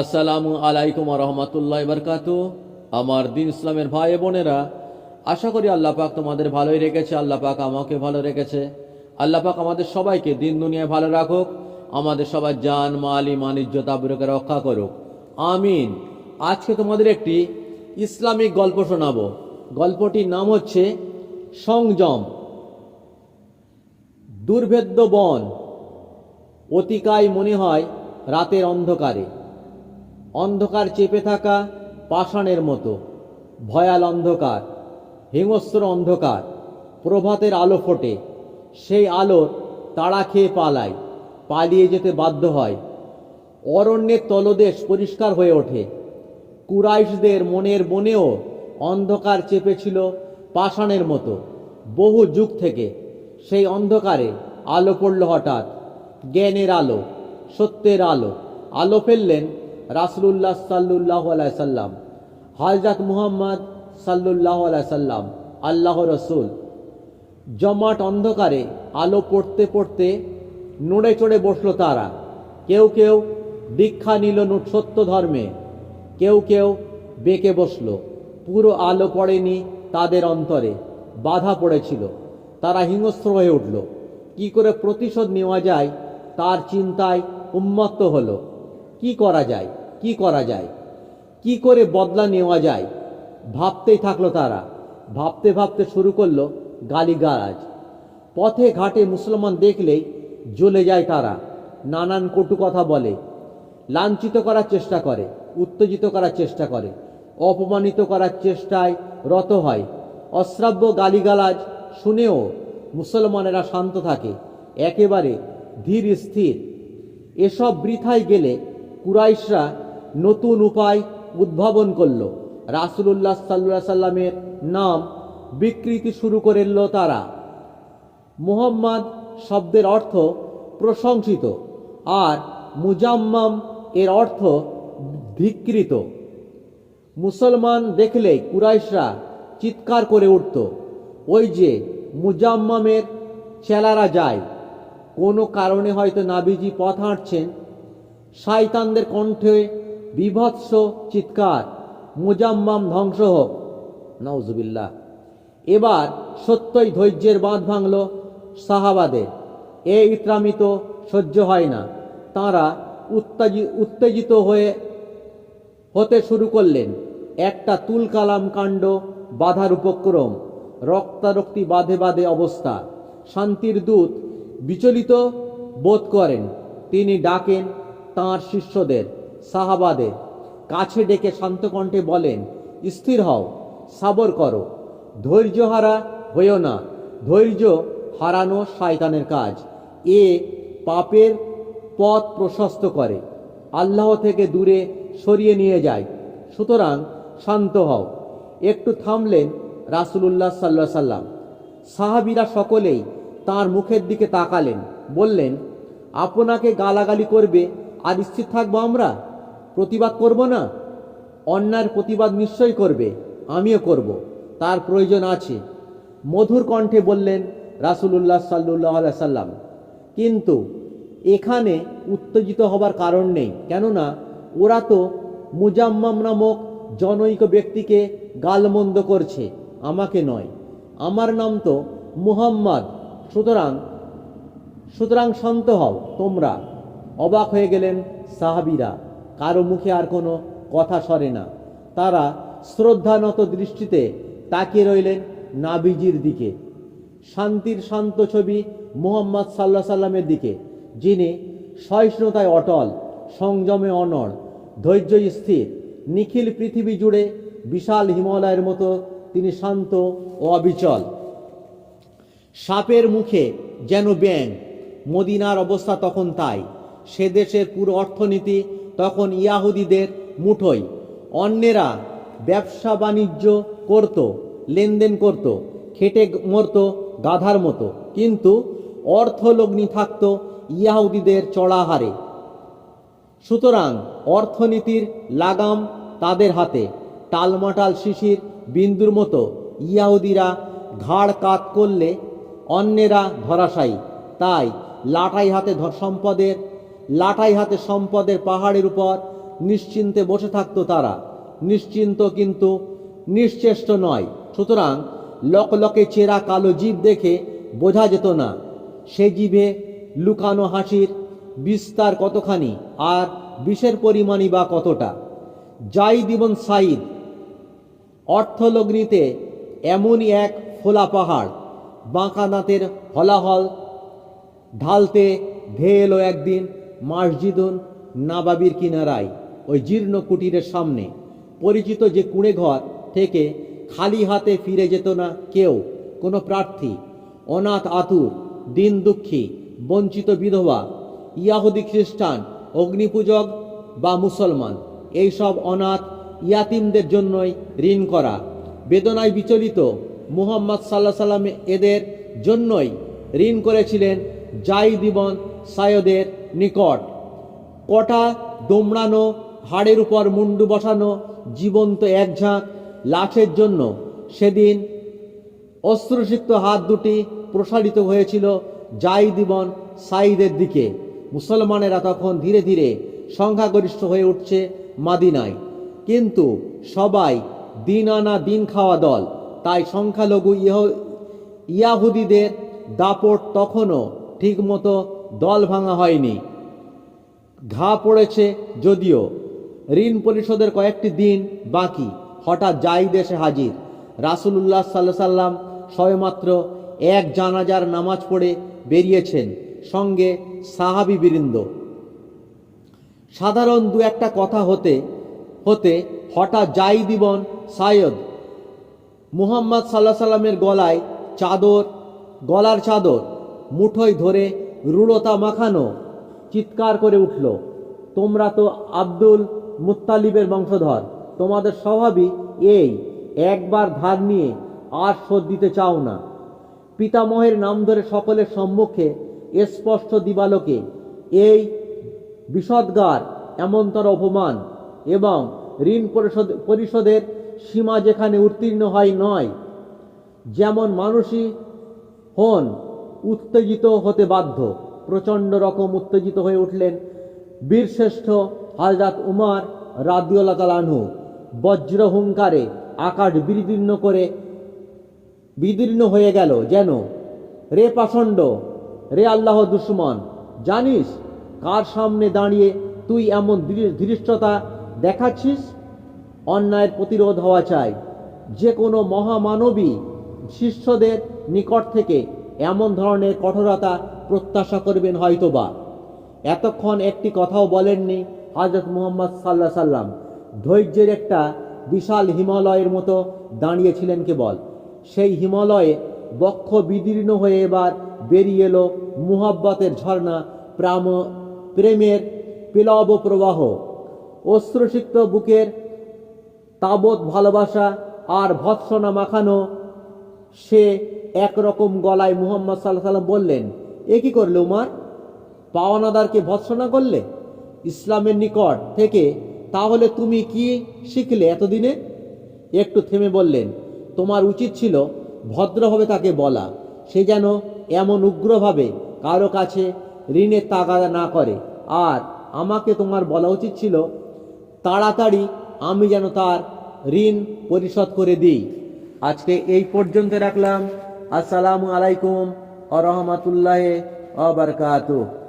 আসসালামু আলাইকুম রহমতুল্লাহ বরকাত আমার দিন ইসলামের ভাই বোনেরা, আশা করি আল্লাহ পাক তোমাদের ভালোই রেখেছে, আল্লাহ পাক আমাকে ভালো রেখেছে। আল্লাহ পাক আমাদের সবাইকে দিন দুনিয়ায় ভালো রাখুক, আমাদের সবার জান, মাল ইমান ইজ্জত রক্ষা করুক। আমিন। আজকে তোমাদের একটি ইসলামিক গল্প শোনাবো। গল্পটির নাম হচ্ছে সংযম। দুর্ভেদ্য বন। অতিকায় মনে হয় রাতের অন্ধকারে। অন্ধকার চেপে থাকা পাষাণের মতো। ভয়াল অন্ধকার, হিংস্র অন্ধকার, প্রভাতের আলো ফোটে। সেই আলোর তাড়া খেয়ে পালায়, পালিয়ে যেতে বাধ্য হয়। অরণ্যের তলদেশ পরিষ্কার হয়ে ওঠে। কুরাইশদের মনের বনেও অন্ধকার চেপেছিল পাষাণের মতো। বহু যুগ থেকে সেই অন্ধকারে আলো পড়ল হঠাৎ। জ্ঞানের আলো, সত্যের আলো আলো ফেললেন রাসুল্লাহ সাল্লুল্লাহ সাল্লাম হাজরত মুহাম্মদ সাল্লুল্লাহ সাল্লাম আল্লাহ রসুল, জমাট অন্ধকারে আলো পড়তে পড়তে নড়ে চড়ে বসল তারা। কেউ কেউ দীক্ষা নিল সত্য ধর্মে, কেউ কেউ বেঁকে বসল। পুরো আলো পড়েনি তাদের অন্তরে, বাধা পড়েছিল। তারা হিংস্র হয়ে উঠল। কি করে প্রতিশোধ নেওয়া যায় তার চিন্তায় উন্মত্ত হলো। কি করা যায়? কি করা যায়? কি করে বদলা নেওয়া যায়? ভাবতেই থাকল তারা। ভাবতে ভাবতে শুরু করল গালিগালাজ। পথে ঘাটে মুসলমান দেখলেই জ্বলে যায় তারা। নানান কটু কথা বলে। লাঞ্ছিত করার চেষ্টা করে, উত্তেজিত করার চেষ্টা করে। অপমানিত করার চেষ্টায় রত হয়। অশ্রাব্য গালিগালাজ শুনেও মুসলমানেরা শান্ত থাকে, একেবারে ধীর স্থির। এসব বৃথায় গেলে কুরাইশরা নতুন উপায় উদ্ভাবন করল। রাসুলুল্লাহ সাল্লাহ সাল্লামের নাম বিকৃতি শুরু করল তারা। মুহাম্মদ শব্দের অর্থ প্রশংসিত আর মুজাম্মাম এর অর্থ ধিকৃত। মুসলমান দেখলেই কুরাইশরা চিৎকার করে উঠত, ওই যে মুজাম্মামের চেলারা যায়। কোনো কারণে হয়তো নাবিজি পথ হাঁটছেন, শয়তানদের কণ্ঠে বিভৎস চিৎকার, মুজাম্মাম ধ্বংস হোক। নওজুবিল্লাহ এবার সত্যই ধৈর্যের বাঁধ ভাঙল সাহাবাদের। এ ইত্রামিত সহ্য হয় না। তাঁরা উত্তেজি, উত্তেজিত হয়ে হতে শুরু করলেন। একটা তুলকালাম কাণ্ড, বাধার উপক্রম, রক্তারক্তি বাঁধে বাঁধে অবস্থা। শান্তির দূত বিচলিত বোধ করেন। তিনি ডাকেন তাঁর শিষ্যদের। সাহাবাদের কাছে ডেকে শান্ত কণ্ঠে বলেন, স্থির হও, সাবর করো। ধৈর্য হারা হইও না। ধৈর্য হারানো শয়তানের কাজ। এ পাপের পথ প্রশস্ত করে। আল্লাহ থেকে দূরে সরিয়ে নিয়ে যায় সুতরাং শান্ত হও। একটু থামলেন রাসুলুল্লাহ সাল্লাহ সাল্লাম। সাহাবিরা সকলেই তার মুখের দিকে তাকালেন, বললেন, আপনাকে গালাগালি করবে, আর স্থির থাকব আমরা? প্রতিবাদ করব না? অন্যার প্রতিবাদ নিশ্চয়ই করবে, আমিও করব, তার প্রয়োজন আছে। মধুর কণ্ঠে বললেন রাসুলুল্লাহ সাল্লুল্লাহ সাল্লাম, কিন্তু এখানে উত্তেজিত হবার কারণ নেই, কেননা ওরা তো মুজাম্মাম নামক জনৈক ব্যক্তিকে গালমন্দ করছে, আমাকে নয়। আমার নাম তো মুহাম্মদ, সুতরাং সুতরাং শান্ত হও তোমরা। অবাক হয়ে গেলেন সাহাবিরা। কারও মুখে আর কোনো কথা সরে না। তারা শ্রদ্ধানত দৃষ্টিতে তাকিয়ে রইলেন নাবিজির দিকে। শান্তির শান্ত ছবি মোহাম্মদ সাল্লাহ সাল্লামের দিকে, যিনি সহিষ্ণুতায় অটল, সংযমে অনড় ধৈর্য স্থির, নিখিল পৃথিবী জুড়ে বিশাল হিমালয়ের মতো তিনি শান্ত ও অবিচল। সাপের মুখে যেন ব্যাং মদিনার অবস্থা তখন তাই। সে দেশের পুরো অর্থনীতি তখন ইয়াহুদিদের মুঠোয় অন্যেরা ব্যবসা বাণিজ্য করত, লেনদেন করত, খেটে মরত, গাধার মতো। কিন্তু অর্থলগ্নি থাকত ইয়াহুদিদের চড়া হারে সুতরাং অর্থনীতির লাগাম তাদের হাতে। টালমাটাল শিশির বিন্দুর মতো ইয়াহুদিরা ঘাড় কাত করলে অন্যেরা ধরাশায়ী। তাই লাটাই হাতে সম্পদের লাটাই হাতে সম্পদের পাহাড়ের উপর নিশ্চিন্তে বসে থাকতো তারা। নিশ্চিন্ত কিন্তু নিশ্চেষ্ট নয়। সুতরাং লকলকে চেরা কালো জীব দেখে বোঝা যেত না। সে জীবে লুকানো হাসির বিস্তার কতখানি আর বিষের পরিমাণই বা কতটা। যাই দিবন সাইদ অর্থলগ্নিতে এমনই এক ফোলা পাহাড়, বাঁকা দাঁতের হলাহল ঢালতে ধেয়ে এলো একদিন মসজিদুন নাবাবির কিনারায়, ওই জীর্ণ কুটিরের সামনে। পরিচিত যে কুঁড়ে ঘর থেকে খালি হাতে ফিরে যেত না কেউ, কোনো প্রার্থী। অনাথ আতুর, দিন দুঃখী, বঞ্চিত বিধবা, ইয়াহুদি খ্রিস্টান, অগ্নিপূজক বা মুসলমান এইসব অনাথ ইয়াতিমদের জন্যই ঋণ করা। বেদনায় বিচলিত মুহাম্মদ সাল্লাহ সাল্লাম এদের জন্যই ঋণ করেছিলেন জাই দিবন সায়দের নিকট। কটা দোমড়ানো, হাড়ের উপর মুন্ডু বসানো, জীবন্ত এক ঝাঁক জন্য সেদিন অস্ত্রসিক্ত হাত দুটি প্রসারিত হয়েছিল জাই দিবন সাইদের দিকে। মুসলমানেরা তখন ধীরে ধীরে সংখ্যাগরিষ্ঠ হয়ে উঠছে মাদিনায়। কিন্তু সবাই দিন আনা দিন খাওয়া দল, তাই সংখ্যালঘু ইহ, ইয়াহুদিদের দাপট তখনও ঠিকমতো দল ভাঙা হয়নি। ঘা পড়েছে যদিও। ঋণ পরিশোধের কয়েকটি দিন বাকি। হঠাৎ যাই দেশে হাজির। রাসুলুল্লাহ সাল্লাহ সাল্লাম সবেমাত্র এক জানাজার নামাজ পড়ে বেরিয়েছেন। সঙ্গে সাহাবি বৃন্দ। সাধারণ দু একটা কথা হতে হতে হঠাৎ যাই দিবন সায়দ মুহাম্মদ সাল্লাহ সাল্লামের গলায় চাদর, গলার চাদর, মুঠোয় ধরে রূঢ়তা মাখানো, চিৎকার করে উঠল, তোমরা তো আব্দুল মুত্তালিবের বংশধর, তোমাদের স্বভাবই এই, একবার ধার নিয়ে আর শোধ দিতে চাও না। পিতামহের নাম ধরে সকলের সম্মুখে স্পষ্ট দিবালোকে, এই বিষদগার, এমনতর অপমান এবং ঋণ পরিশোধ, পরিশোধের সীমা যেখানে উত্তীর্ণ হয় নয়, যেমন মানুষই হন উত্তেজিত হতে বাধ্য। প্রচণ্ড রকম উত্তেজিত হয়ে উঠলেন বীরশ্রেষ্ঠ হাজরাত উমার রাদিউল্লাহ তালানহু বজ্র হুঙ্কারে আকাশ বিদীর্ণ করে বিদীর্ণ হয়ে গেল যেন। রে পাষণ্ড, রে আল্লাহ দুশ্মন, জানিস কার সামনে দাঁড়িয়ে তুই এমন ধৃষ্টতা দেখাচ্ছিস? অন্যায়ের প্রতিরোধ হওয়া চাই। যে কোনো মহামানবী শিষ্যদের নিকট থেকে এমন ধরনের কঠোরতা প্রত্যাশা করবেন হয়তোবা। এতক্ষণ একটি কথাও বলেননি হজরত মুহাম্মদ সাল্লাহ সাল্লাম ধৈর্যের একটা বিশাল হিমালয়ের মতো দাঁড়িয়েছিলেন কেবল। সেই হিমালয়ে বক্ষ বিদীর্ণ হয়ে এবার বেরিয়ে এলো মুহাব্বতের ঝর্ণা প্রাম প্রেমের পিলব প্রবাহ। অশ্রুসিক্ত বুকের তাবৎ ভালোবাসা আর ভৎসনা মাখানো সে একরকম গলায় মুহাম্মদ সাল্লাহ সাল্লাম বললেন, এ কি করলে উমার? পাওয়ানাদারকে ভৎসনা করলে? ইসলামের নিকট থেকে তাহলে তুমি কি শিখলে এতদিনে? একটু থেমে বললেন, তোমার উচিত ছিল ভদ্রভাবে তাকে বলা। সে যেন এমন উগ্রভাবে কারও কাছে ঋণের তাগাদা না করে। আর আমাকে তোমার বলা উচিত ছিল, তাড়াতাড়ি আমি যেন তার ঋণ পরিশোধ করে দিই। আজকে এই পর্যন্ত রাখলাম। আসসালামু আলাইকুম আ রহমতুল্লাহ আবরকাতুহ